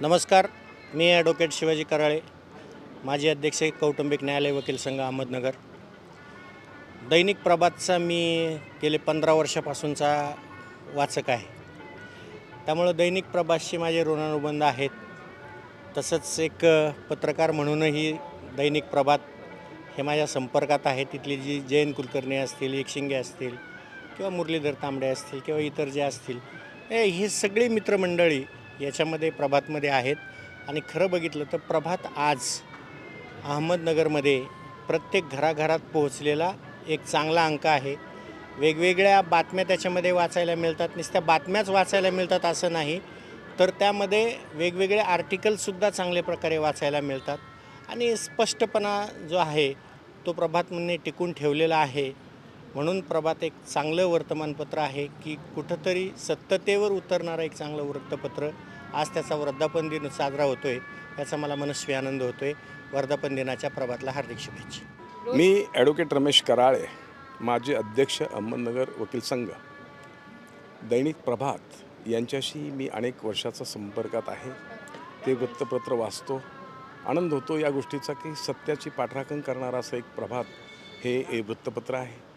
नमस्कार मी ॲडव्होकेट शिवाजी कराळे माजी अध्यक्ष कौटुंबिक न्यायालय वकील संघ अहमदनगर. दैनिक प्रभातचा मी गेले पंधरा वर्षापासूनचा वाचक आहे. त्यामुळं दैनिक प्रभातशी माझे ऋणानुबंध आहेत. तसंच एक पत्रकार म्हणूनही दैनिक प्रभात हे माझ्या संपर्कात आहे. तिथली जी जयंत कुलकर्णी असतील एकशिंगे असतील किंवा मुरलीधर तांबडे असतील किंवा इतर जे असतील हे ही सगळी मित्रमंडळी याच्यामध्ये प्रभातमध्ये आहेत. आणि खरं बघितलं तर प्रभात आज अहमदनगरमध्ये प्रत्येक घराघरात पोहोचलेला एक चांगला अंक आहे. वेगवेगळ्या बातम्या त्याच्यामध्ये वाचायला मिळतात. नुसत्या बातम्याच वाचायला मिळतात असं नाही. तर त्यामध्ये वेगवेगळे आर्टिकलसुद्धा चांगल्या प्रकारे वाचायला मिळतात. आणि स्पष्टपणा जो आहे तो प्रभातमध्ये टिकून ठेवलेला आहे. म्हणून प्रभात एक चांगलं वर्तमानपत्र आहे की कुठंतरी सत्यतेवर उतरणारं एक चांगलं वृत्तपत्र आज त्याचा वर्धापन दिन साजरा होतो आहे याचा मला मनस्वी आनंद होतो आहे वर्धापन दिनाच्या प्रभातला हार्दिक शुभेच्छा. मी ॲडव्होकेट रमेश कराळे माजी अध्यक्ष अहमदनगर वकील संघ. दैनिक प्रभात यांच्याशी मी अनेक वर्षाचा संपर्कात आहे. ते वृत्तपत्र वाचतो. आनंद होतो या गोष्टीचा की सत्याची पाठराखण करणारं असं एक प्रभात हे हे वृत्तपत्र आहे.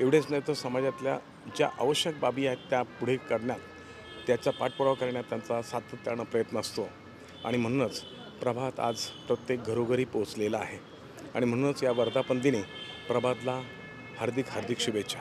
एवढेच नाही तर समाजातल्या ज्या आवश्यक बाबी आहेत त्या पुढे करण्यात त्याचा पाठपुरावा करण्यात त्यांचा सातत्यानं प्रयत्न असतो. आणि म्हणूनच प्रभात आज प्रत्येक घरोघरी पोचलेला आहे. आणि म्हणूनच या वर्धापन दिनी प्रभातला हार्दिक हार्दिक शुभेच्छा.